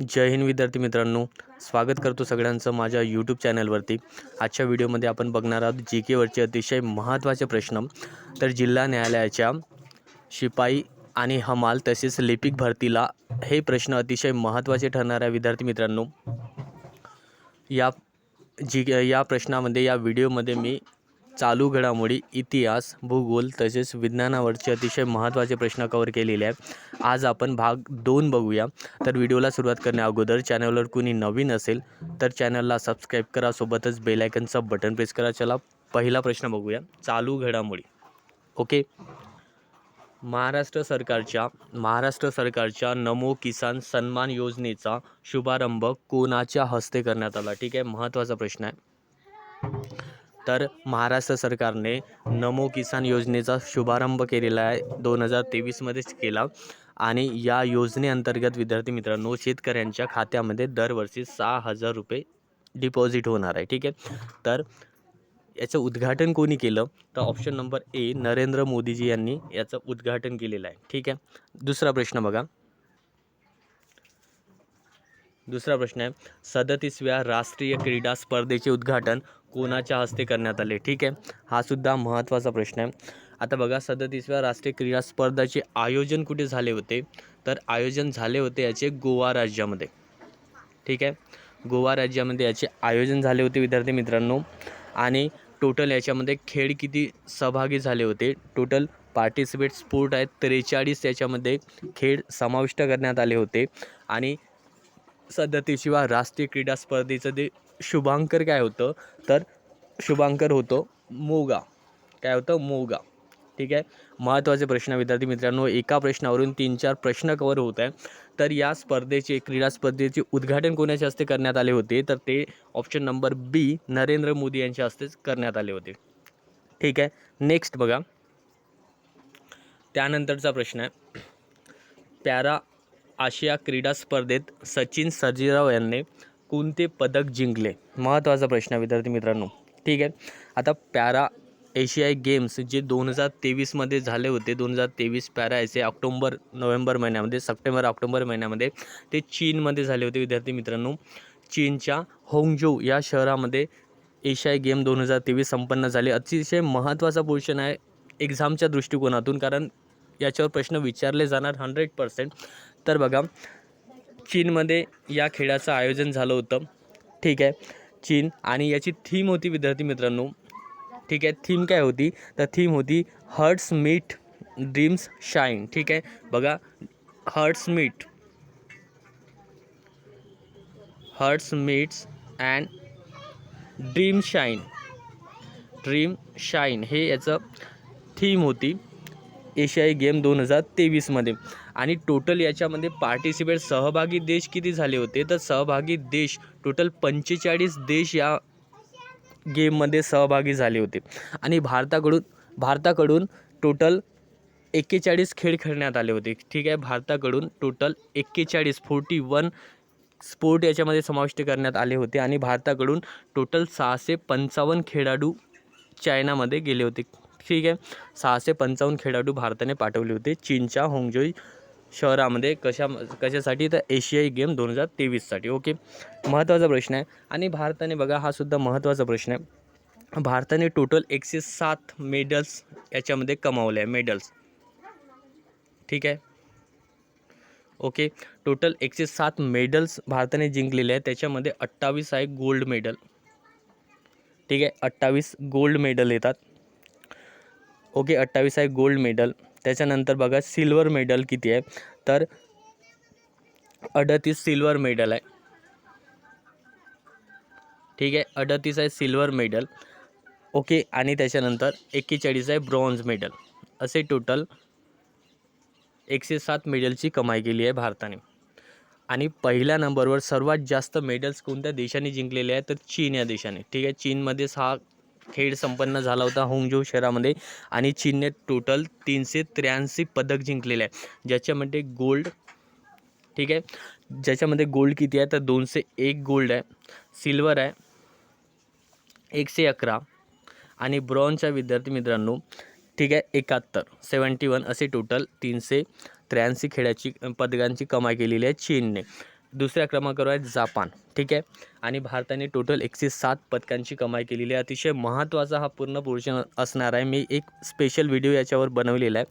जय हिंद विद्यार्थी मित्रांनो. स्वागत करतो सगळ्यांचं माझ्या यूट्यूब चॅनलवरती आजच्या व्हिडिओमध्ये आपण बघणार आहोत जी केवरचे अतिशय महत्त्वाचे प्रश्न. तर जिल्हा न्यायालयाच्या शिपाई आणि हमाल तसेच लिपिक भरतीला हे प्रश्न अतिशय महत्त्वाचे ठरणार आहे विद्यार्थी मित्रांनो. या जी या प्रश्नामध्ये या व्हिडिओमध्ये मी चालू घडामोडी इतिहास भूगोल तसेच विज्ञानावरचे अतिशय महत्त्वाचे प्रश्न कवर केलेले आहे आज आपण भाग दोन बघूया. तर व्हिडिओला सुरुवात करण्या अगोदर चॅनलवर कुणी नवीन असेल तर चॅनलला सबस्क्राईब करा. सोबतच बेलायकनचं बटन प्रेस करा. चला पहिला प्रश्न बघूया. चालू घडामोडी. ओके? महाराष्ट्र सरकारच्या महाराष्ट्र सरकारच्या नमो किसान सन्मान योजनेचा शुभारंभ कोणाच्या हस्ते करण्यात आला? ठीक आहे महत्त्वाचा प्रश्न आहे. तर महाराष्ट्र सरकारने नमो किसान योजनेचा शुभारंभ केलेला आहे. दोन हजार तेवीसमध्येच केला आणि या योजनेअंतर्गत विद्यार्थी मित्रांनो शेतकऱ्यांच्या खात्यामध्ये दरवर्षी सहा हजार रुपये डिपॉझिट होणार आहे. ठीक आहे? तर याचं उद्घाटन कोणी केलं? तर option number A Narendra Modiji यांनी याचं उद्घाटन केलेलं आहे. ठीक आहे? दुसरा प्रश्न बघा. दुसरा प्रश्न आहे. सदतीसव्या राष्ट्रीय क्रीडा स्पर्धेचे उद्घाटन कोणाच्या हस्ते करण्यात आले? ठीक आहे. हा सुद्धा महत्त्वाचा प्रश्न आहे. आता बघा सदतीसव्या राष्ट्रीय क्रीडा स्पर्धाचे आयोजन कुठे झाले होते? तर आयोजन झाले होते याचे गोवा राज्यामध्ये. ठीक आहे? गोवा राज्यामध्ये याचे आयोजन झाले होते विद्यार्थी मित्रांनो. आणि टोटल याच्यामध्ये खेळ किती सहभागी झाले होते? टोटल पार्टिसिपेट स्पोर्ट आहेत त्रेचाळीस याच्यामध्ये खेळ समाविष्ट करण्यात आले होते. आणि सदतीसव्या राष्ट्रीय क्रीडा स्पर्धेचं ते शुभांकर काय होतं? तर शुभांकर होतो मोगा. काय होतं? मोगा. ठीक आहे? महत्त्वाचे प्रश्न विद्यार्थी मित्रांनो एका प्रश्नावरून तीन चार प्रश्न कवर होत आहे तर या स्पर्धेचे क्रीडा स्पर्धेचे उद्घाटन कोणाच्या हस्ते करण्यात आले होते? तर ते option number B Narendra Modi यांच्या हस्तेच करण्यात आले होते. ठीक आहे? नेक्स्ट बघा. त्यानंतरचा प्रश्न आहे. पॅरा आशिया क्रीडा स्पर्धेत सचिन सर्जीराव यांनी कोणते पदक जिंकले? महत्त्वाचा प्रश्न विद्यार्थी मित्रांनो. ठीक आहे. आता पॅरा एशियाई गेम्स जे दोन हजार तेवीसमध्ये झाले होते दोन हजार तेवीस पॅरा एसे ऑक्टोंबर नोव्हेंबर महिन्यामध्ये सप्टेंबर ऑक्टोंबर महिन्यामध्ये ते चीनमध्ये झाले होते विद्यार्थी मित्रांनो. चीनच्या होंगजो या शहरामध्ये एशियाई गेम दोन हजार तेवीस संपन्न झाले. अतिशय महत्त्वाचा पोर्शन आहे एक्झामच्या दृष्टिकोनातून कारण याच्यावर प्रश्न विचारले जाणार हंड्रेड पर्सेंट तर बघा चीनमध्ये या खेळाचं आयोजन झालं होतं. ठीक आहे. चीन आणि याची थीम होती विद्यार्थी मित्रांनो. ठीक आहे. थीम काय होती? तर थीम होती हर्ट्स मीट ड्रीम्स शाईन ठीक आहे. बघा. Hearts meet hearts meets and dream shine dream shine हे याचं थीम होती. एशियाई गेम दोन हजार तेवीसमध्ये. आणि टोटल याच्यामध्ये पार्टिसिपेट सहभागी देश किती झाले होते? तर सहभागी देश टोटल पंचेचाळीस देश या गेममध्ये सहभागी झाले होते. आणि भारताकडून भारताकडून टोटल एक्केचाळीस खेळ खेळण्यात आले होते. ठीक आहे? भारताकडून टोटल एक्केचाळीस फोर्टी वन स्पोर्ट याच्यामध्ये समाविष्ट करण्यात आले होते. आणि भारताकडून टोटल सहाशे पंचावन्न खेळाडू चायनामध्ये गेले होते. ठीक आहे? सहाशे पंचावन्न खेळाडू भारताने पाठवले होते. चीनच्या होंगजोई शहरामध्ये कशा कशासाठी तर एशियाई गेम दोन हजार तेवीससाठी. ओके? महत्त्वाचा प्रश्न आहे. आणि भारताने बघा हा सुद्धा महत्त्वाचा प्रश्न आहे. भारताने टोटल एकशे सात मेडल्स याच्यामध्ये कमावले आहे. मेडल्स ठीक आहे? ओके? टोटल एकशे सात मेडल्स भारताने जिंकलेले आहे त्याच्यामध्ये अठ्ठावीस आहे गोल्ड मेडल ठीक आहे? अठ्ठावीस गोल्ड मेडल येतात. ओके? अठ्ठावीस आहे गोल्ड मेडल त्याच्यानंतर बघा सिल्वर मेडल किती आहे? तर अडतीस सिल्वर मेडल आहे. ठीक आहे अडतीस आहे सिल्वर मेडल ओके आणि त्याच्यानंतर एक्केचाळीस आहे ब्रॉन्झ मेडल असे टोटल एकशे सात मेडलची कमाई केली आहे भारताने. आणि पहिल्या नंबरवर सर्वात जास्त मेडल्स कोणत्या देशाने जिंकलेले आहेत? तर चीन या देशाने. ठीक आहे चीनमध्ये सहा खेळ संपन्न झाला होता होंगजो शहरामध्ये आणि चीनने टोटल तीनशे त्र्याऐंशी पदक जिंकलेले आहे ज्याच्यामध्ये गोल्ड ठीक आहे? ज्याच्यामध्ये गोल्ड किती आहे? तर दोनशे एक गोल्ड आहे सिल्वर आहे एकशे अकरा आणि ब्रॉन्झच्या विद्यार्थी मित्रांनो ठीक आहे? एकाहत्तर सेवन्टी वन असे टोटल तीनशे त्र्याऐंशी खेळाची पदकांची कमाई केलेली आहे चीनने. दुसऱ्या क्रमांकावर आहे जापान ठीक आहे? आणि भारताने टोटल एकशे सात पदकांची कमाई केलेली आहे. अतिशय महत्त्वाचा हा पूर्ण पोर्शन असणार आहे. मी एक स्पेशल व्हिडिओ याच्यावर बनवलेला आहे.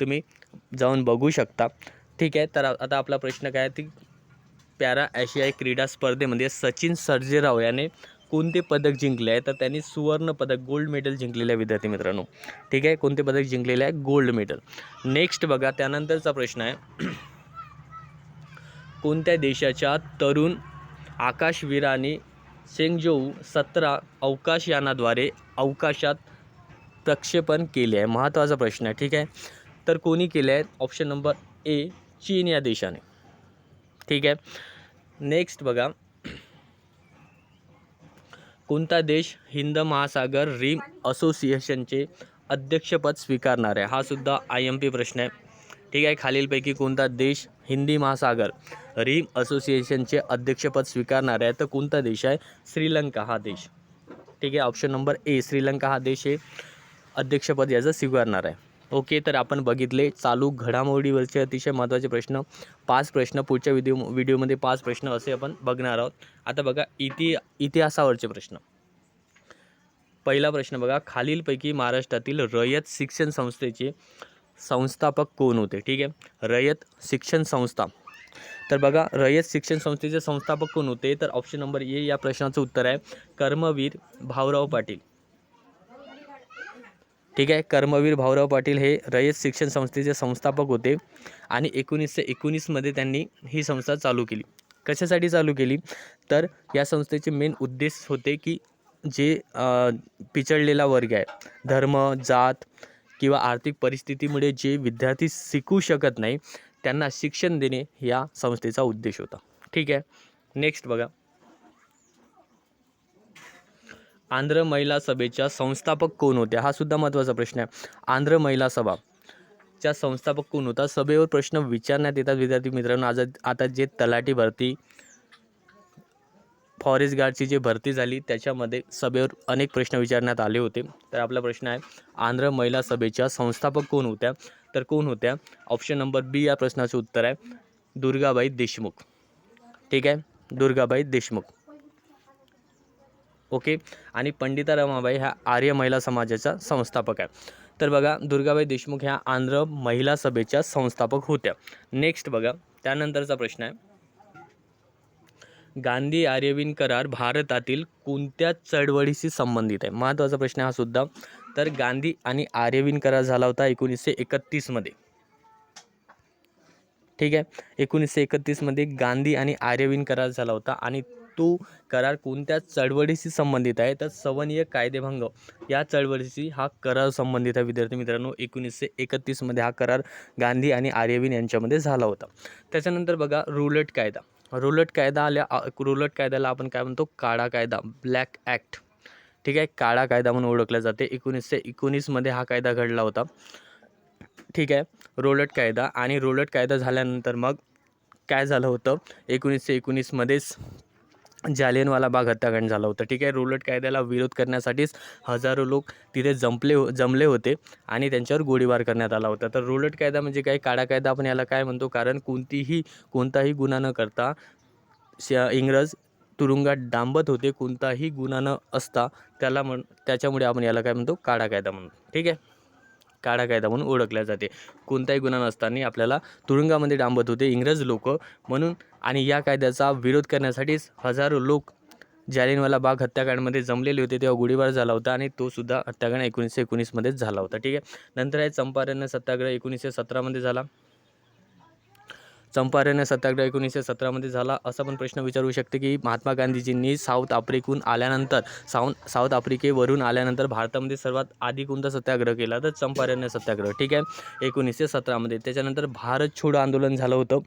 तुम्ही जाऊन बघू शकता. ठीक आहे? तर आता आपला प्रश्न काय आहे? ती पॅरा आशियाई क्रीडा स्पर्धेमध्ये सचिन सर्जेराव याने कोणते पदक जिंकले आहे? तर त्यांनी सुवर्ण पदक गोल्ड मेडल जिंकलेलं आहे विद्यार्थी मित्रांनो. ठीक आहे? कोणते पदक जिंकलेले आहे? गोल्ड मेडल नेक्स्ट बघा त्यानंतरचा प्रश्न आहे. कोणत्या देशाच्या तरुण आकाशवीराने सेंगजोऊ सतरा अवकाशयानाद्वारे अवकाशात प्रक्षेपण केले आहे? महत्त्वाचा प्रश्न आहे ठीक आहे? तर कोणी केले आहे? ऑप्शन नंबर ए चीन या देशाने. ठीक आहे? नेक्स्ट बघा. कोणता देश हिंद महासागर रिम असोसिएशनचे अध्यक्षपद स्वीकारणार आहे? हा सुद्धा आय एम पी प्रश्न आहे. ठीक आहे? खालीलपैकी कोणता देश हिंदी महासागर. रिम असोसिएशनचे अध्यक्षपद स्वीकारणार आहे तर कोणता देश आहे? श्रीलंका हा देश. ठीक आहे ऑप्शन नंबर ए श्रीलंका हा देश हे अध्यक्षपद याचं स्वीकारणार आहे. ओके तर आपण बघितले चालू घडामोडीवरचे अतिशय महत्त्वाचे प्रश्न पाच प्रश्न पुढच्या व्हिडिओ व्हिडिओमध्ये पाच प्रश्न असे आपण बघणार आहोत. आता बघा इति इतिहासावरचे प्रश्न. पहिला प्रश्न बघा खालीलपैकी महाराष्ट्रातील रयत शिक्षण संस्थेचे संस्थापक कोण होते? ठीक आहे. रयत शिक्षण संस्था. तर बघा रयत शिक्षण संस्थेचे संस्थापक कोण होते? तर ऑप्शन नंबर ए या प्रश्नाचं उत्तर आहे कर्मवीर भाऊराव पाटील. ठीक आहे कर्मवीर भाऊराव पाटील हे रयत शिक्षण संस्थेचे संस्थापक होते आणि एकोणीसशे एकोणीसमध्ये त्यांनी ही संस्था चालू केली. कशासाठी चालू केली? तर या संस्थेचे मेन उद्देश होते की जे अ, पिचडलेला वर्ग आहे. धर्म जात किंवा आर्थिक परिस्थितीमुळे जे विद्यार्थी शिकू शकत नाही त्यांना शिक्षण देणे या संस्थेचा उद्देश होता. ठीक आहे? नेक्स्ट बघा. आंध्र महिला सभेच्या संस्थापक कोण होत्या हा सुद्धा महत्त्वाचा प्रश्न आहे. आंध्र महिला सभा च्या संस्थापक कोण होता? सभेवर प्रश्न विचारण्यात येतात विद्यार्थी मित्रांनो. आज आता जे तलाठी भरती फॉरेस्ट गार्डची जी भरती झाली त्याच्यामध्ये सभेवर अनेक प्रश्न विचारण्यात आले होते. तर आपला प्रश्न आहे आंध्र महिला सभेच्या संस्थापक कोण होत्या? तर कोण होत्या? ऑप्शन नंबर बी या प्रश्नाचं उत्तर आहे दुर्गाबाई देशमुख. ठीक आहे? दुर्गाबाई देशमुख. ओके? आणि पंडिता रमाबाई ह्या आर्य महिला समाजाच्या संस्थापक आहे. तर बघा दुर्गाबाई देशमुख ह्या आंध्र महिला सभेच्या संस्थापक होत्या. नेक्स्ट बघा त्यानंतरचा प्रश्न आहे गांधी आर्यविन करार भारतातील कोणत्या चळवळीशी संबंधित आहे? महत्त्वाचा प्रश्न हा सुद्धा. तर गांधी आणि आर्यविन करार झाला होता एकोणीसशे एकतीसमध्ये ठीक आहे? एकोणीसशे एकतीसमध्ये गांधी आणि आर्यविन करार झाला होता आणि तो करार कोणत्या चळवळीशी संबंधित आहे? तर सवनीय कायदेभंग या चळवळीशी हा करार संबंधित आहे विद्यार्थी मित्रांनो. एकोणीसशे एकतीसमध्ये हा करार गांधी आणि आर्यविन यांच्यामध्ये झाला होता. त्याच्यानंतर बघा रुलट कायदा. रुलट कायदा आल्या रुलट कायद्याला आपण काय म्हणतो? काळा कायदा ब्लॅक ॲक्ट. ठीक आहे? काळा कायदा म्हणून ओळखला जाते. एकोणीसशे एकोणीसमध्ये हा कायदा घडला होता. ठीक आहे? रोलट कायदा आणि रोलट कायदा झाल्यानंतर मग काय झालं होतं? एकोणीसशे एकोणीसमध्येच जालियनवाला बाग हत्याकांड झालं होतं. ठीक आहे रोलट कायद्याला विरोध करण्यासाठीच हजारो लोक तिथे जंपले हो-, जमले होते आणि त्यांच्यावर गोळीबार करण्यात आला होता. तर रोलट कायदा म्हणजे काय? काळा कायदा आपण याला काय म्हणतो? कारण कोणतीही कोणताही गुन्हा न करता श इंग्रज तुरुंगात डांबत होते. कोणताही गुन्हा न असता त्याला म्हण त्याच्यामुळे आपण याला काय म्हणतो? काळा कायदा म्हणतो. ठीक आहे? काळा कायदा म्हणून ओळखल्या जाते. कोणताही गुन्हा नसताना आपल्याला तुरुंगामध्ये डांबत होते इंग्रज लोक म्हणून आणि या कायद्याचा विरोध करण्यासाठीच हजारो लोक जालियनवाला बाग हत्याकांडमध्ये जमलेले होते तेव्हा गोळीबार झाला होता आणि तो सुद्धा हत्याकांड एकोणीसशे एकोणीसमध्येच झाला होता. ठीक आहे? नंतर आहे चंपारण्य सत्याग्रह एकोणीसशे सतरामध्ये झाला. चंपारण्य सत्याग्रह एकोणीसशे सतरामध्ये झाला. असा पण प्रश्न विचारू शकते की महात्मा गांधीजींनी साऊथ आफ्रिकून आल्यानंतर साऊथ साऊथ आफ्रिकेवरून आल्यानंतर भारतामध्ये सर्वात आधी कोणता सत्याग्रह केला? तर चंपारण्य सत्याग्रह. ठीक आहे? एकोणीसशे सतरामध्ये त्याच्यानंतर भारत छोडो आंदोलन झालं होतं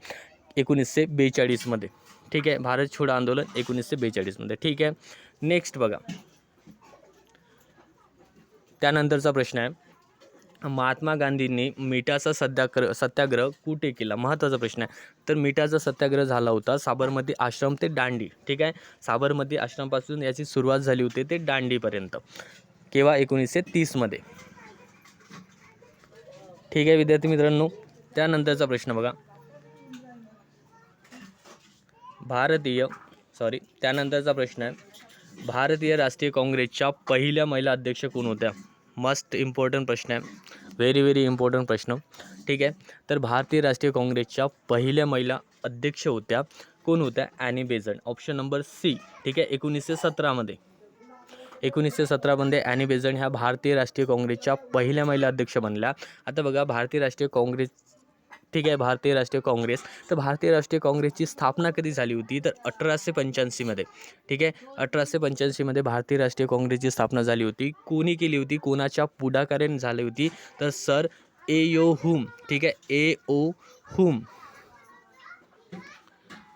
एकोणीसशे बेचाळीसमध्ये ठीक आहे? भारत छोडो आंदोलन एकोणीसशे बेचाळीसमध्ये ठीक आहे? नेक्स्ट बघा. त्यानंतरचा प्रश्न आहे. महात्मा गांधींनी मिठाचा सत्याग्रह सत्याग्रह कुठे केला? महत्त्वाचा प्रश्न आहे. तर मिठाचा सत्याग्रह झाला होता साबरमती आश्रम ते दांडी. ठीक आहे? साबरमती आश्रमपासून याची सुरुवात झाली होती ते दांडीपर्यंत. केव्हा? एकोणीसशे तीसमध्ये ठीक आहे विद्यार्थी मित्रांनो? त्यानंतरचा प्रश्न बघा. भारतीय सॉरी त्यानंतरचा प्रश्न आहे. भारतीय राष्ट्रीय काँग्रेसच्या पहिल्या महिला अध्यक्ष कोण होत्या? मस्त इम्पॉर्टंट प्रश्न आहे. व्हेरी व्हेरी इम्पॉर्टंट प्रश्न. ठीक आहे? तर भारतीय राष्ट्रीय काँग्रेसच्या पहिल्या महिला अध्यक्ष होत्या. कोण होत्या? Annie Besant option number C ठीक आहे? एकोणीसशे सतरामध्ये एकोणीसशे सतरामध्ये ॲनी बेझंट ह्या भारतीय राष्ट्रीय काँग्रेसच्या पहिल्या महिला अध्यक्ष बनल्या. आता बघा भारतीय राष्ट्रीय काँग्रेस ठीक आहे भारतीय राष्ट्रीय काँग्रेस. तर भारतीय राष्ट्रीय काँग्रेसची स्थापना कधी झाली होती? तर अठराशे पंच्याऐंशीमध्ये ठीक आहे अठराशे पंच्याऐंशीमध्ये भारतीय राष्ट्रीय काँग्रेसची स्थापना झाली होती. कोणी केली होती? कोणाच्या पुढाकाराने झाली होती? तर सर ए यो हुम. ठीक आहे ए ओ हुम.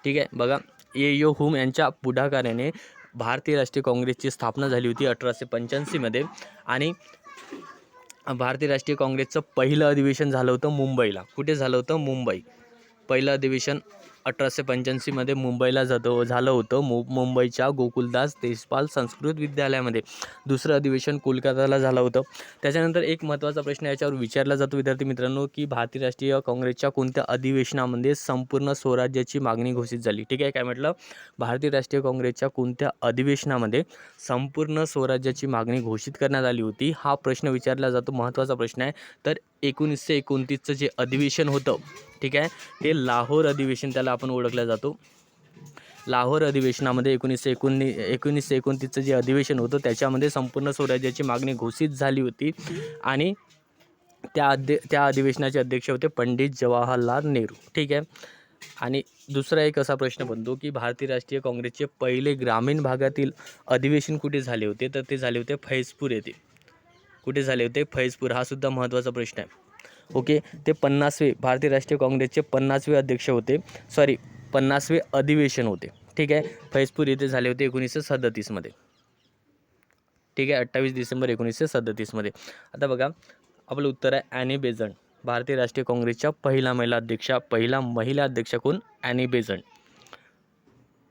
ठीक आहे बघा ए यो हुम यांच्या पुढाकाराने भारतीय राष्ट्रीय काँग्रेसची स्थापना झाली होती अठराशे पंच्याऐंशीमध्ये आणि भारतीय राष्ट्रीय काँग्रेसचं पहिलं अधिवेशन झालं होतं मुंबईला. कुठे झालं होतं? मुंबई. पहिलं अधिवेशन अठराशे पंच्याऐंशीमध्ये मुंबईला जातो झालं होतं. मु मुंबईच्या गोकुलदास देशपाल संस्कृत विद्यालयामध्ये दुसरं अधिवेशन कोलकाताला झालं होतं. त्याच्यानंतर एक महत्त्वाचा प्रश्न याच्यावर विचारला जातो विद्यार्थी मित्रांनो की भारतीय राष्ट्रीय काँग्रेसच्या कोणत्या अधिवेशनामध्ये संपूर्ण स्वराज्याची मागणी घोषित झाली? ठीक आहे काय म्हटलं? भारतीय राष्ट्रीय काँग्रेसच्या कोणत्या अधिवेशनामध्ये संपूर्ण स्वराज्याची मागणी घोषित करण्यात आली होती? हा प्रश्न विचारला जातो. महत्त्वाचा प्रश्न आहे. तर एकोणीसशे एकोणतीसचं जे अधिवेशन होतं ठीक आहे? ते लाहोर अधिवेशन त्याला आपण ओळखला जातो. लाहोर अधिवेशनामध्ये एकोणीसशे एकोणी एकोणीसशे एकोणतीसचं जे अधिवेशन होतं त्याच्यामध्ये संपूर्ण स्वराज्याची मागणी घोषित झाली होती. आणि त्या अध्य त्या अधिवेशनाचे अध्यक्ष होते पंडित जवाहरलाल नेहरू ठीक आहे? आणि दुसरा एक असा प्रश्न बनतो की भारतीय राष्ट्रीय काँग्रेसचे पहिले ग्रामीण भागातील अधिवेशन कुठे झाले होते? तर ते झाले होते फैजपूर येथे. कुठे झाले होते? फैजपूर. हा सुद्धा महत्त्वाचा प्रश्न आहे. ओके? ते पन्नासवे भारतीय राष्ट्रीय काँग्रेसचे पन्नासवे अध्यक्ष होते. सॉरी पन्नासवे अधिवेशन होते. ठीक आहे? फैजपूर येथे झाले होते एकोणीसशे सदतीसमध्ये ठीक आहे? अठ्ठावीस डिसेंबर एकोणीसशे सदतीसमध्ये आता बघा आपलं उत्तर आहे ॲनी बेझंट भारतीय राष्ट्रीय काँग्रेसच्या पहिला महिला अध्यक्षा पहिला महिला अध्यक्ष कोण? ॲनी बेझंट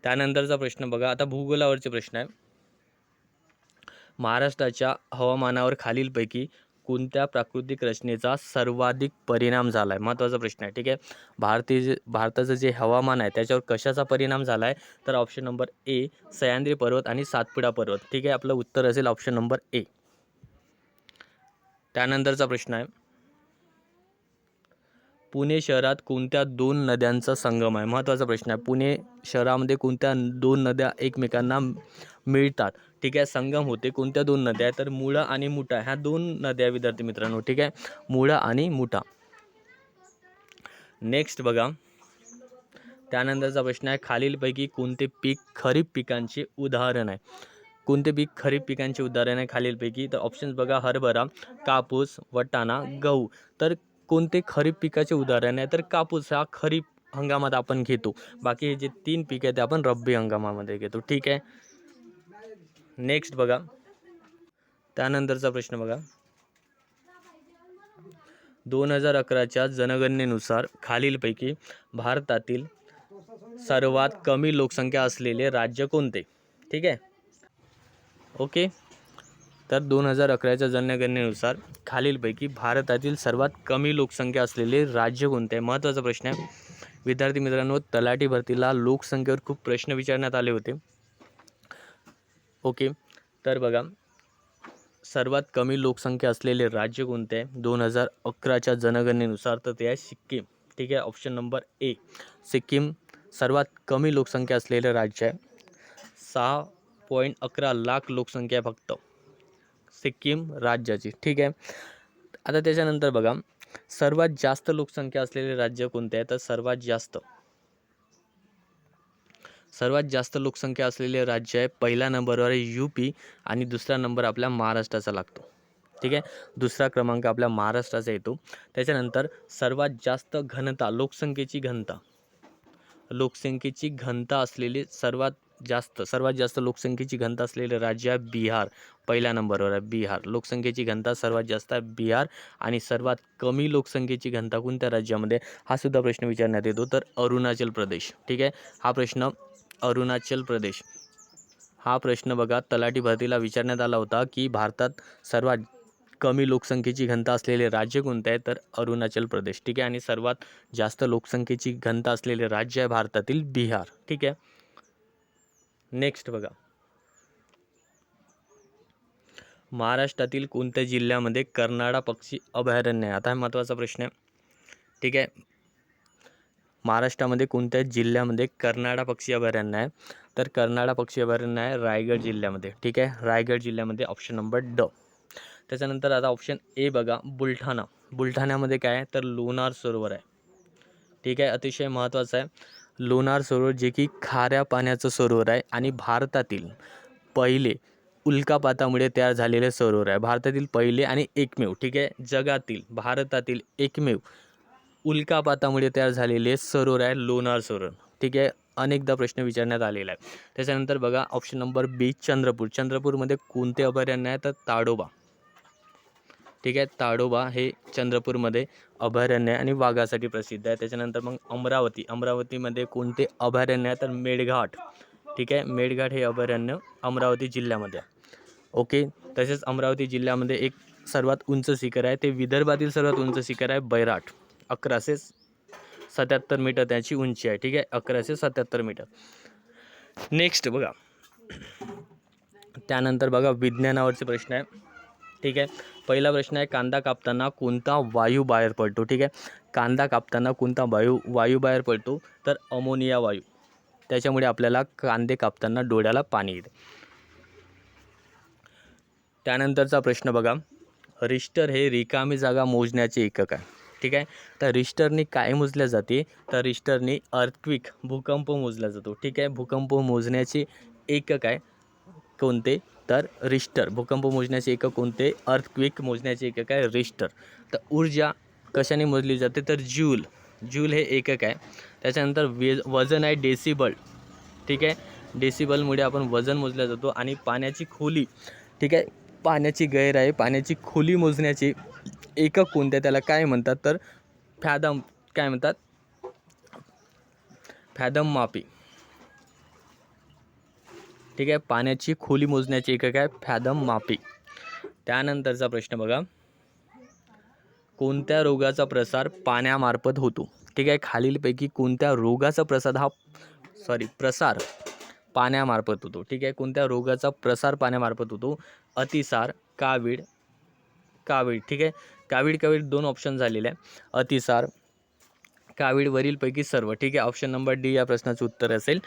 त्यानंतरचा प्रश्न बघा. आता भूगोलावरचे प्रश्न आहे. महाराष्ट्राच्या हवामानावर खालीलपैकी कोणत्या प्राकृतिक रचनेचा सर्वाधिक परिणाम झाला आहे महत्त्वाचा प्रश्न आहे ठीक आहे? भारतीय जे भारताचं जे हवामान आहे त्याच्यावर कशाचा परिणाम झाला आहे तर ऑप्शन नंबर ए सह्याद्री पर्वत आणि सातपुडा पर्वत ठीक आहे? आपलं उत्तर असेल ऑप्शन नंबर ए त्यानंतरचा प्रश्न आहे पुणे शहरात कोणत्या दोन नद्यांचा संगम आहे? महत्त्वाचा प्रश्न आहे. पुणे शहरामध्ये कोणत्या दोन नद्या एकमेकांना मिळतात? ठीक आहे संगम होते कोणत्या दोन नद्या आहे तर मुळा आणि मुठा ह्या दोन नद्या आहे विद्यार्थी मित्रांनो. ठीक आहे? मुळा आणि मुठा. नेक्स्ट बघा. त्यानंतरचा प्रश्न आहे खालीलपैकी कोणते पीक खरीप पिकांचे उदाहरण आहे? कोणते पीक खरीप पिकांचे उदाहरण आहे खालीलपैकी? तर ऑप्शन्स बघा हरभरा कापूस वटाणा गहू. तर कोणते खरीप पिकाचे उदाहरण आहे तर कापूस हा खरीप हंगामात आपण घेतो. बाकी हे जे तीन पिक आहे ते आपण रब्बी हंगामामध्ये घेतो. ठीक आहे? नेक्स्ट बघा. त्यानंतरचा प्रश्न बघा. दोन हजार अकराच्या जनगणनेनुसार खालीलपैकी भारतातील सर्वात कमी लोकसंख्या असलेले राज्य कोणते? ठीक आहे? ओके. तर दोन हजार अकराच्या जनगणनेनुसार खालीलपैकी भारतातील सर्वात कमी लोकसंख्या असलेले राज्य कोणते आहे? महत्त्वाचा प्रश्न आहे. विद्यार्थी मित्रांनो तलाठी भरतीला लोकसंख्येवर खूप प्रश्न विचारण्यात आले होते. ओके तर बघा सर्वात कमी लोकसंख्या असलेले राज्य कोणते आहे? दोन हजार अकराच्या जनगणनेनुसार तर ते आहे सिक्कीम. ठीक आहे ऑप्शन नंबर ए. सिक्कीम सर्वात कमी लोकसंख्या असलेलं राज्य आहे. सहा पॉईंट अकरा लाख लोकसंख्या फक्त. सिक्कीम राज्याची. ठीक आहे? आता त्याच्यानंतर बघा. सर्वात जास्त लोकसंख्या असलेले राज्य कोणते आहे? तर सर्वात जास्त सर्वात जास्त लोकसंख्या असलेले राज्य आहे पहिल्या नंबरवर आहे यू पी आणि दुसरा नंबर आपल्या महाराष्ट्राचा लागतो. ठीक आहे? दुसरा क्रमांक आपल्या महाराष्ट्राचा येतो. त्याच्यानंतर सर्वात जास्त घनता लोकसंख्येची घनता. लोकसंख्येची घनता असलेले सर्वात जास्त सर्वात जास्त लोकसंख्येची घनता असलेले राज्य आहे बिहार. पहिल्या नंबरवर आहे बिहार. लोकसंख्येची घनता सर्वात जास्त आहे बिहार आणि सर्वात कमी लोकसंख्येची घनता कोणत्या राज्यामध्ये हा सुद्धा प्रश्न विचारण्यात येतो. तर अरुणाचल प्रदेश. ठीक आहे? हा प्रश्न अरुणाचल प्रदेश. हा प्रश्न बघा तलाठी भरतीला विचारण्यात आला होता की भारतात सर्वात कमी लोकसंख्येची घनता असलेले राज्य कोणते आहे? तर अरुणाचल प्रदेश. ठीक आहे? आणि सर्वात जास्त लोकसंख्येची घनता असलेले राज्य आहे भारतातील बिहार. ठीक आहे? नेक्स्ट बघा. महाराष्ट्रातील कोणत्या जिल्ह्यामध्ये कर्नाडा पक्षी अभयारण्य आहे? आता हा महत्त्वाचा प्रश्न आहे. ठीक आहे? महाराष्ट्रामध्ये कोणत्या जिल्ह्यामध्ये कर्नाडा पक्षी अभयारण्य आहे? तर कर्नाडा पक्षी अभयारण्य आहे रायगड जिल्ह्यामध्ये. ठीक आहे? रायगड जिल्ह्यामध्ये ऑप्शन नंबर ड त्याच्यानंतर आता ऑप्शन ए बघा बुलढाणा. बुलढाण्यामध्ये काय आहे? तर लोणार सरोवर आहे. ठीक आहे? अतिशय महत्त्वाचं आहे. लोणार सरोवर जे की खाऱ्या पाण्याचं सरोवर आहे आणि भारतातील पहिले उल्कापातामुळे तयार झालेले सरोवर आहे. भारतातील पहिले आणि एकमेव ठीक आहे? जगातील भारतातील एकमेव उल्कापातामुळे तयार झालेले सरोवर आहे लोणार सरोवर ठीक आहे? अनेकदा प्रश्न विचारण्यात आलेला आहे. त्याच्यानंतर बघा ऑप्शन नंबर बी चंद्रपूर. चंद्रपूरमध्ये कोणते अभयारण्य आहे? तर ताडोबा ठीक आहे? ताडोबा हे चंद्रपूरमध्ये अभयारण्य आणि वाघासाठी प्रसिद्ध आहे. त्याच्यानंतर मग अमरावती. अमरावतीमध्ये कोणते अभयारण्य आहे? तर मेळघाट. ठीक आहे? मेळघाट हे अभयारण्य अमरावती जिल्ह्यामध्ये आहे. ओके? तसेच अमरावती जिल्ह्यामध्ये एक सर्वात उंच शिखर आहे. ते विदर्भातील सर्वात उंच शिखर आहे बैराट. अकराशे सत्याहत्तर मीटर त्याची उंची आहे. ठीक आहे? अकराशे सत्याहत्तर मीटर. नेक्स्ट बघा. त्यानंतर बघा विज्ञानावरचे प्रश्न आहे. ठीक आहे? पहिला प्रश्न आहे कांदा कापताना कोणता वायू बाहेर पडतो? ठीक आहे? कांदा कापताना कोणता वायू वायू बाहेर पडतो? तर अमोनिया वायू. त्याच्यामुळे आपल्याला कांदे कापताना डोळ्याला पाणी येते. त्यानंतरचा प्रश्न बघा. रिस्टर हे रिकामी जागा मोजण्याचे एकक आहे. ठीक आहे? तर रिस्टरनी काय मोजल्या जाते? तर रिस्टरनी अर्थक्विक भूकंप मोजला जातो. ठीक आहे? भूकंप मोजण्याचे एकक आहे. कोणते? तर रिश्टर. भूकंप मोजण्याचे एकक कोणते? अर्थक्विक मोजण्याचे एकक आहे रिश्टर. तर ऊर्जा कशाने मोजली जाते? तर ज्यूल. ज्यूल हे एकक आहे. त्याच्यानंतर वे वजन आहे डेसिबल. ठीक आहे? डेसिबलमुळे आपण वजन मोजलं जातो आणि पाण्याची खोली. ठीक आहे? पाण्याची गैर आहे. पाण्याची खोली मोजण्याची एकक कोणते? त्याला काय म्हणतात? तर फॅदम. काय म्हणतात? फॅदम मापी. ठीक आहे? पाण्याची खोली मोजण्याचे एकक आहे. फॅदम मापी. त्यानंतरचा प्रश्न बघा. कोणत्या रोगाचा प्रसार पाण्यामार्फत होतो? ठीक आहे? खालीलपैकी कोणत्या रोगाचा प्रसार हा सॉरी प्रसार पाण्यामार्फत होतो. ठीक आहे? कोणत्या रोगाचा प्रसार पाण्यामार्फत होतो? अतिसार कावीड कावीड ठीक आहे? कावीड कावीड दोन ऑप्शन झालेले आहे. अतिसार कावीळ वरीलपैकी सर्व. ठीक आहे? ऑप्शन नंबर डी या प्रश्नाचं उत्तर असेल.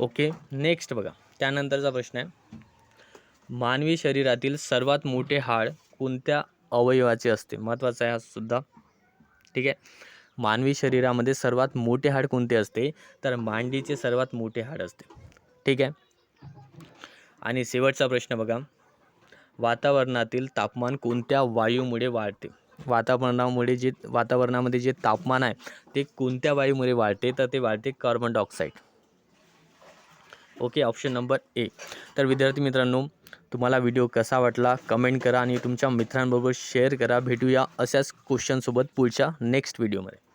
ओके नेक्स्ट बघा. त्यानंतरचा प्रश्न आहे. मानवी शरीरातील सर्वात मोठे हाड कोणत्या अवयवाचे असते? महत्त्वाचा आहे हा सुद्धा. ठीक आहे? मानवी शरीरामध्ये सर्वात मोठे हाड कोणते असते? तर मांडीचे सर्वात मोठे हाड असते. ठीक आहे? आणि शेवटचा प्रश्न बघा. वातावरणातील तापमान कोणत्या वायूमुळे वाढते? वातावरणामुळे जे वातावरणामध्ये जे तापमान आहे ते कोणत्या वायूमुळे वाढते? तर ते वाढते carbon dioxide okay option number A तर विद्यार्थी मित्रांनो तुम्हाला व्हिडिओ कसा वाटला कमेंट करा आणि तुमच्या मित्रांबरोबर शेअर करा. भेटूया अशाच क्वेश्चनसोबत पुढच्या नेक्स्ट व्हिडिओमध्ये